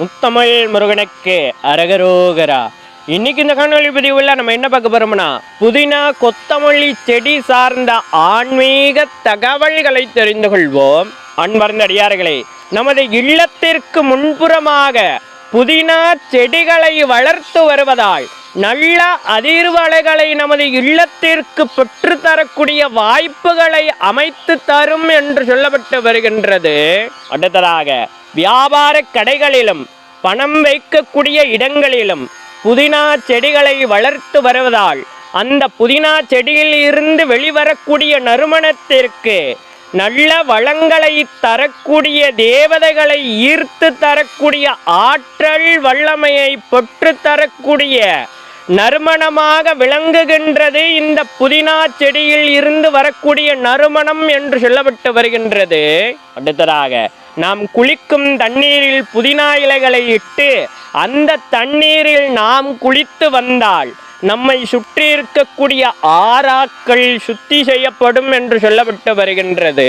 முத்தமிழ் முருகனுக்கு அரகரோகரா. இன்னைக்கு இந்த காணொலி பதிவுல நம்ம என்ன பார்க்க போறோம்னா புதினா கொத்தமல்லி செடி சார்ந்த ஆன்மீக தகவல்களை தெரிந்து கொள்வோம். அன்பர்ந்த அடியார்களே நமது இல்லத்திற்கு முன்புறமாக புதினா செடிகளை வளர்த்து வருவதால் நல்ல அதிர்வலைகளை நமது இல்லத்திற்கு பெற்றுத்தரக்கூடிய வாய்ப்புகளை அமைத்து தரும் என்று சொல்லப்பட்டு வருகின்றது. அடுத்ததாக வியாபார கடைகளிலும் பணம் வைக்கக்கூடிய இடங்களிலும் புதினா செடிகளை வளர்த்து வருவதால் அந்த புதினா செடியில் இருந்து வெளிவரக்கூடிய நறுமணத்திற்கு நல்ல வளங்களை தரக்கூடிய தேவதைகளை ஈர்த்து தரக்கூடிய ஆற்றல் வல்லமையை பெற்று தரக்கூடிய நறுமணமாக விளங்குகின்றது இந்த புதினா செடியில் இருந்து வரக்கூடிய நறுமணம் என்று சொல்லப்பட்டு வருகின்றது. அடுத்ததாக நாம் குளிக்கும் தண்ணீரில் புதினா இலைகளை இட்டு அந்த தண்ணீரில் நாம் குளித்து வந்தால் நம்மை சுற்றி இருக்கக்கூடிய ஆறாக்கள் சுத்தி செய்யப்படும் என்று சொல்லப்பட்டு வருகின்றது.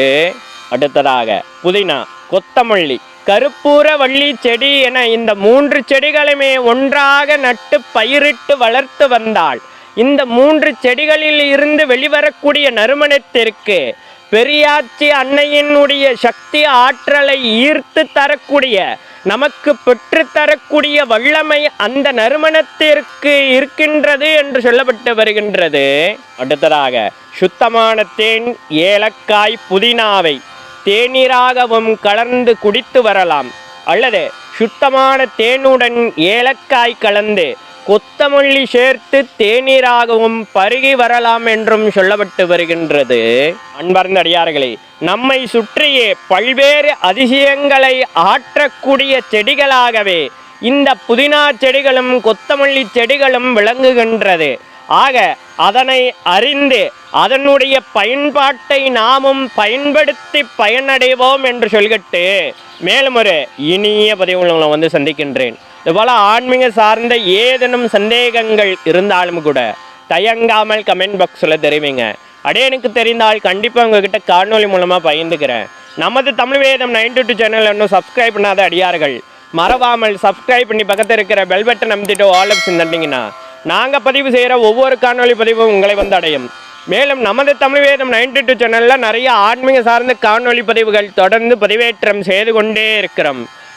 அடுத்ததாக புதினா கொத்தமல்லி கருப்பூர வள்ளி செடி என இந்த மூன்று செடிகளுமே ஒன்றாக நட்டு பயிரிட்டு வளர்த்து வந்தால் இந்த மூன்று செடிகளில் இருந்து வெளிவரக்கூடிய நறுமணத்திற்கு பெரியாச்சி அன்னையினுடைய சக்தி ஆற்றலை ஈர்த்து தரக்கூடிய நமக்கு பெற்று தரக்கூடிய வல்லமை அந்த நறுமணத்திற்கு இருக்கின்றது என்று சொல்லப்பட்டு வருகின்றது. அடுத்ததாக சுத்தமான தேன் ஏலக்காய் புதினாவை தேநீராகவும் கலந்து குடித்து வரலாம். அல்லது சுத்தமான தேனுடன் ஏலக்காய் கலந்து கொத்தமல்லி சேர்த்து தேநீராகவும் பருகி வரலாம் என்றும் சொல்லப்பட்டு வருகின்றது. அன்பார்ந்த அடியார்களே நம்மை சுற்றியே பல்வேறு அதிசயங்களை ஆற்றக்கூடிய செடிகளாகவே இந்த புதினா செடிகளும் கொத்தமல்லி செடிகளும் விளங்குகின்றது. ஆக அதனை அறிந்து அதனுடைய பயன்பாட்டை நாமும் பயன்படுத்தி பயனடைவோம் என்று சொல்கிட்டு மேலும் ஒரு இனிய பதிவுகளை வந்து சந்திக்கின்றேன். இதுபோல் ஆன்மீக சார்ந்த ஏதேனும் சந்தேகங்கள் இருந்தாலும் கூட தயங்காமல் கமெண்ட் பாக்ஸில் தெரிவிங்க. அடே எனக்கு தெரிந்தால் கண்டிப்பாக உங்ககிட்ட காணொலி மூலமாக பகிர்ந்துக்கிறேன். நமது Tamil Vedam nine two channel இன்னும் சப்ஸ்கிரைப் பண்ணாத அடியார்கள் மறவாமல் சப்ஸ்கிரைப் பண்ணி பக்கத்தில் இருக்கிற பெல் பட்டன் அமைத்திட்டு ஆல் ஆப்ஷன் தட்டிங்கன்னா நாங்கள் பதிவு செய்கிற ஒவ்வொரு காணொலி பதிவும் உங்களை வந்து அடையும். மேலும் நமது தமிழ் வேதம் நைன்டி டூ சேனலில் நிறைய ஆன்மீக சார்ந்த காணொலி பதிவுகள் தொடர்ந்து பதிவேற்றம் செய்து கொண்டே இருக்கிறோம்.